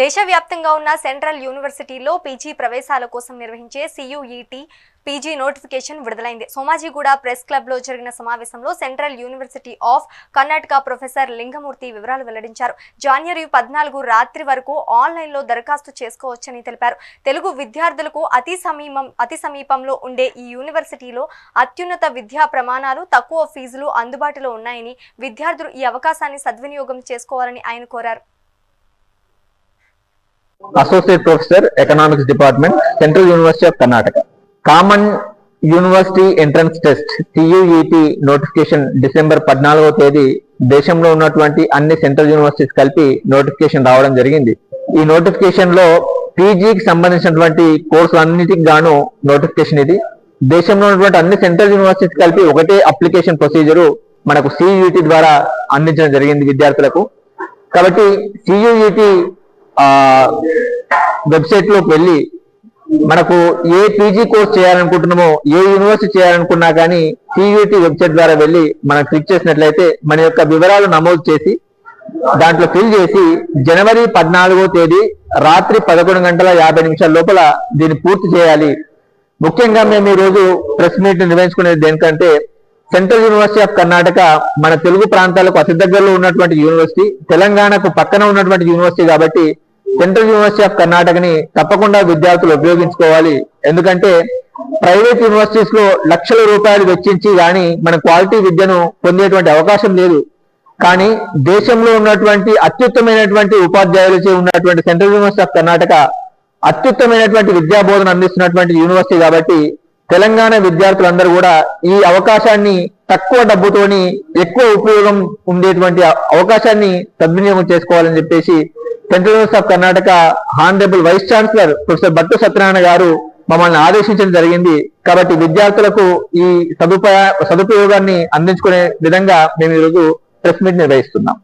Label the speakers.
Speaker 1: దేశవ్యాప్తంగా ఉన్న సెంట్రల్ యూనివర్సిటీలో పీజీ ప్రవేశాల కోసం నిర్వహించే సియుఈటి పీజీ నోటిఫికేషన్ విడుదలైంది. సోమాజిగూడ ప్రెస్ క్లబ్లో జరిగిన సమావేశంలో central university of Karnataka professor Lingamurthy వివరాలు వెల్లడించారు. జనవరి పద్నాలుగు రాత్రి వరకు ఆన్లైన్లో దరఖాస్తు చేసుకోవచ్చని తెలిపారు. తెలుగు విద్యార్థులకు అతి సమీపం అతి సమీపంలో ఉండే ఈ యూనివర్సిటీలో అత్యున్నత విద్యా ప్రమాణాలు తక్కువ ఫీజులు అందుబాటులో ఉన్నాయని విద్యార్థులు ఈ అవకాశాన్ని సద్వినియోగం చేసుకోవాలని ఆయన కోరారు.
Speaker 2: Associate professor economics department central university of Karnataka common university entrance test TUET notification December పద్నాలుగో తేదీ. దేశంలో ఉన్నటువంటి అన్ని సెంట్రల్ యూనివర్సిటీస్ కలిపి నోటిఫికేషన్ రావడం జరిగింది. ఈ నోటిఫికేషన్లో పీజీకి సంబంధించినటువంటి కోర్సులన్నిటికి గాను నోటిఫికేషన్ ఇది. దేశంలో ఉన్నటువంటి అన్ని సెంట్రల్ యూనివర్సిటీస్ కలిపి ఒకటే అప్లికేషన్ ప్రొసీజరు మనకు సియుఈటి ద్వారా అందించడం జరిగింది విద్యార్థులకు. కాబట్టి సియుఈటి వెబ్సైట్లోకి వెళ్ళి మనకు ఏ పీజీ కోర్స్ చేయాలనుకుంటున్నామో ఏ యూనివర్సిటీ చేయాలనుకున్నా కానీ సియూటి వెబ్సైట్ ద్వారా వెళ్ళి మనం క్లిక్ చేసినట్లయితే మన యొక్క వివరాలు నమోదు చేసి దాంట్లో ఫిల్ చేసి జనవరి పద్నాలుగో తేదీ రాత్రి పదకొండు గంటల యాభై నిమిషాల లోపల దీన్ని పూర్తి చేయాలి. ముఖ్యంగా మేము ఈ రోజు ప్రెస్ మీట్ నిర్వహించుకునేది దేనికంటే సెంట్రల్ యూనివర్సిటీ ఆఫ్ కర్ణాటక మన తెలుగు ప్రాంతాలకు అతి దగ్గరలో ఉన్నటువంటి యూనివర్సిటీ తెలంగాణకు పక్కన ఉన్నటువంటి యూనివర్సిటీ కాబట్టి సెంట్రల్ యూనివర్సిటీ ఆఫ్ కర్ణాటకని తప్పకుండా విద్యార్థులు ఉపయోగించుకోవాలి. ఎందుకంటే ప్రైవేట్ యూనివర్సిటీస్లో లక్షల రూపాయలు వెచ్చించి కానీ మన క్వాలిటీ విద్యను పొందేటువంటి అవకాశం లేదు. కానీ దేశంలో ఉన్నటువంటి అత్యుత్తమైనటువంటి ఉపాధ్యాయులచే ఉన్నటువంటి సెంట్రల్ యూనివర్సిటీ ఆఫ్ కర్ణాటక అత్యుత్తమైనటువంటి విద్యా బోధన అందిస్తున్నటువంటి యూనివర్సిటీ కాబట్టి తెలంగాణ విద్యార్థులందరూ కూడా ఈ అవకాశాన్ని తక్కువ డబ్బుతోని ఎక్కువ ఉపయోగం ఉండేటువంటి అవకాశాన్ని సద్వినియోగం చేసుకోవాలని చెప్పేసి central university of Karnataka honourable vice chancellor professor Bhattu Satyanarayana garu మమ్మల్ని ఆదేశించడం జరిగింది. కాబట్టి విద్యార్థులకు ఈ సదుపాయ సదుపయోగాన్ని అందించుకునే విధంగా మేము ఈరోజు ప్రెస్ మీట్ నిర్వహిస్తున్నాం.